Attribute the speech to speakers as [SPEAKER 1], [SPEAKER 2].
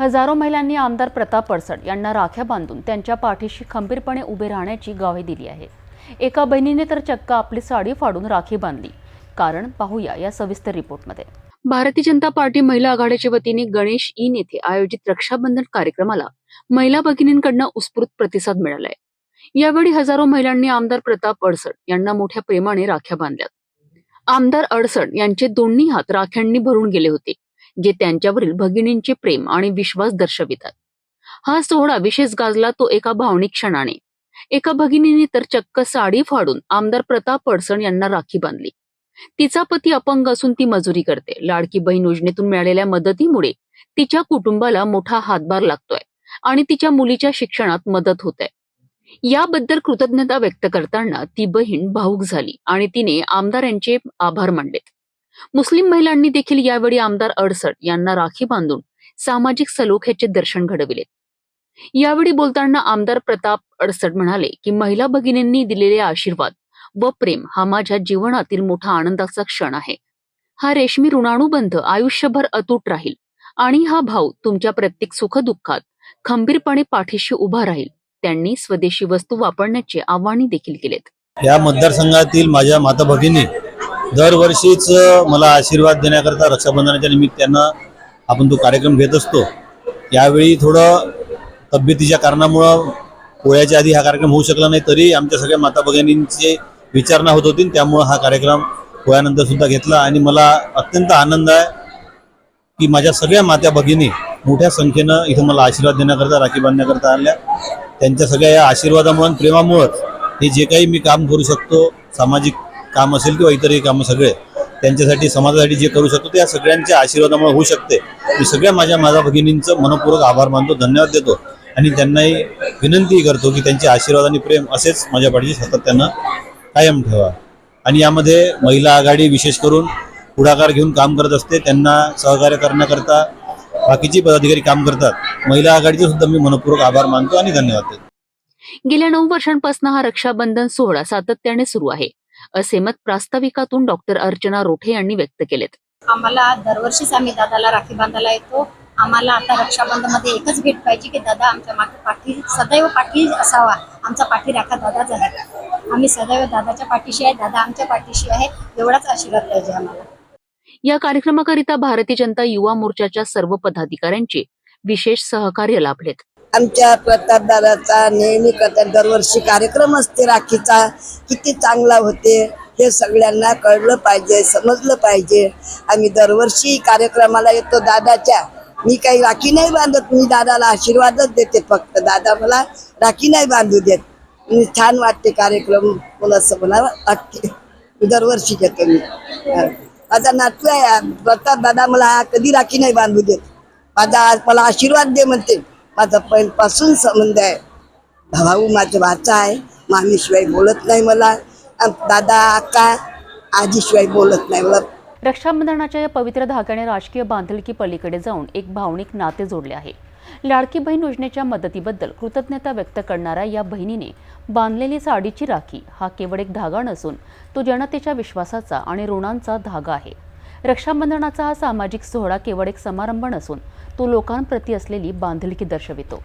[SPEAKER 1] हजारो महिलांनी आमदार प्रताप पडसड यांना राख्या बांधून त्यांच्या पाठीशी खंबीरपणे उभे राहण्याची गावे दिली आहे. एका बहिणीने तर चक्क आपली साडी फाडून राखी बांधली. कारण पाहूया या सविस्तर रिपोर्टमध्ये. भारतीय जनता पार्टी महिला आघाडीच्या वतीने गणेश इन येथे आयोजित रक्षाबंधन कार्यक्रमाला महिला भगिनींकडनं उत्स्फूर्त प्रतिसाद मिळालाय. यावेळी हजारो महिलांनी आमदार प्रताप अडसड यांना मोठ्या प्रेमाने राख्या बांधल्यात. आमदार अडसड यांचे दोन्ही हात राख्यांनी भरून गेले होते. जे त्यांच्यावरील भगिनींचे प्रेम आणि विश्वास दर्शवितात. हा सोहळा विशेष गाजला तो एका भावनिक क्षणाने. एका भगिनीने तर चक्क साडी फाडून आमदार प्रताप अडसण यांना राखी बांधली. तिचा पती अपंग असून ती मजुरी करते. लाडकी बहीण योजनेतून मिळालेल्या मदतीमुळे तिच्या कुटुंबाला मोठा हातभार लागतोय आणि तिच्या मुलीच्या शिक्षणात मदत होत. आहे याबद्दल कृतज्ञता व्यक्त करताना ती बहीण भाऊक झाली आणि तिने आमदार यांचे आभार मानलेत. मुस्लिम महिलांनी देखील यावेळी आमदार अडसट यांना राखी बांधून सामाजिक सलोख्याचे दर्शन घडविले. यावेळी बोलताना आमदार प्रताप अडसट म्हणाले की महिला भगिनींनी दिलेले आशीर्वाद व प्रेम हा माझ्या जीवनातील मोठा आनंदाचा क्षण आहे. हा रेशमी ऋणानुबंध आयुष्यभर अतूट राहील आणि हा भाव तुमच्या प्रत्येक सुखदुःखात खंबीरपणे पाठीशी उभा राहील. त्यांनी स्वदेशी वस्तू वापरण्याचे आव्हाने देखील केलेत.
[SPEAKER 2] या मतदारसंघातील माझ्या माता भगिनी दरवर्षीच मला आशीर्वाद देण्याकरता रक्षाबंधनाच्या निमित्तानं आपण तो कार्यक्रम घेत असतो. यावेळी थोडं तब्येतीच्या कारणामुळं पोळ्याच्या आधी हा कार्यक्रम होऊ शकला नाही तरी आमच्या सगळ्या माता भगिनींचे विचारणा होत होती त्यामुळं हा कार्यक्रम पोळ्यानंतर सुद्धा घेतला. आणि मला अत्यंत आनंद आहे की माझ्या सगळ्या मात्या भगिनी मोठ्या संख्येनं इथं मला आशीर्वाद देण्याकरता राखी बांधण्याकरता आल्या. त्यांच्या सगळ्या या आशीर्वादामुळे प्रेमामुळंच हे जे काही मी काम करू शकतो सामाजिक काम असेल किंवा इतरही कामं सगळे त्यांच्यासाठी समाजासाठी जे करू शकतो ते या सगळ्यांच्या आशीर्वादामुळे होऊ शकते. मी सगळ्या माझ्या माझ्या भगिनींचं मनपूर्वक आभार मानतो धन्यवाद देतो. आणि त्यांनाही विनंती करतो की त्यांचे आशीर्वाद आणि प्रेम असेच माझ्या पाठीशी सातत्यानं कायम ठेवा. आणि यामध्ये महिला आघाडी विशेष करून पुढाकार घेऊन काम करत असते त्यांना सहकार्य करण्याकरता बाकीचे पदाधिकारी काम करतात. महिला आघाडीचे सुद्धा मी मनपूर्वक आभार मानतो आणि धन्यवाद देतो.
[SPEAKER 1] गेल्या नऊ वर्षांपासून हा रक्षाबंधन सोहळा सातत्याने सुरू आहे. असे मत प्रास्ताविकातून डॉक्टर अर्चना रोठे यांनी व्यक्त केलेत.
[SPEAKER 3] आम्हाला दरवर्षीच आम्ही दादाला राखी बांधायला येतो. आम्हाला आता रक्षाबंधनमध्ये एकच भेट पाहिजे की दादा आमच्या मागे पाठी सदैव पाठी असावा. आमचा पाठी राखा दादाच आहे आम्ही सदैव दादाच्या पाठीशी आहे दादा आमच्या पाठीशी आहे एवढाच आशीर्वाद पाहिजे आम्हाला.
[SPEAKER 1] या कार्यक्रमाकरिता भारतीय जनता युवा मोर्चाच्या सर्व पदाधिकाऱ्यांचे विशेष सहकार्य लाभलेत.
[SPEAKER 4] आमच्या प्रतापदाराचा नेहमी करतात दरवर्षी कार्यक्रम असते राखीचा. किती चांगला होते हे सगळ्यांना कळलं पाहिजे समजलं पाहिजे. आम्ही दरवर्षी कार्यक्रमाला येतो दादाच्या. मी काही राखी नाही बांधत मी दादाला आशीर्वादच देते फक्त. दादा मला राखी नाही बांधू देत. छान वाटते कार्यक्रम मला असं मला वाटते दरवर्षी घेतो मी. माझा नातू आहे प्रताप दादा मला कधी राखी नाही बांधू देत. माझा आज मला आशीर्वाद दे म्हणते. माझा पहिल्यापासून संबंध आहे. भाऊ माझा वाचा आहे. मामीशिवाय बोलत नाही मला. दादा आका आजीशिवाय बोलत नाही मला.
[SPEAKER 1] रक्षाबंधनाच्या या पवित्र धाग्याने राजकीय बांधिलकी पलीकडे जाऊन एक भावनिक नाते जोडले आहे. लाडकी बहीण योजनेच्या मदतीबद्दल कृतज्ञता व्यक्त करणाऱ्या या बहिणीने बांधलेली साडीची राखी हा केवळ एक धागा नसून तो जनतेच्या विश्वासाचा आणि ऋणांचा धागा आहे. रक्षाबंधनाचा हा सामाजिक सोहळा केवळ एक समारंभ नसून तो लोकांप्रती असलेली बांधिलकी दर्शवितो.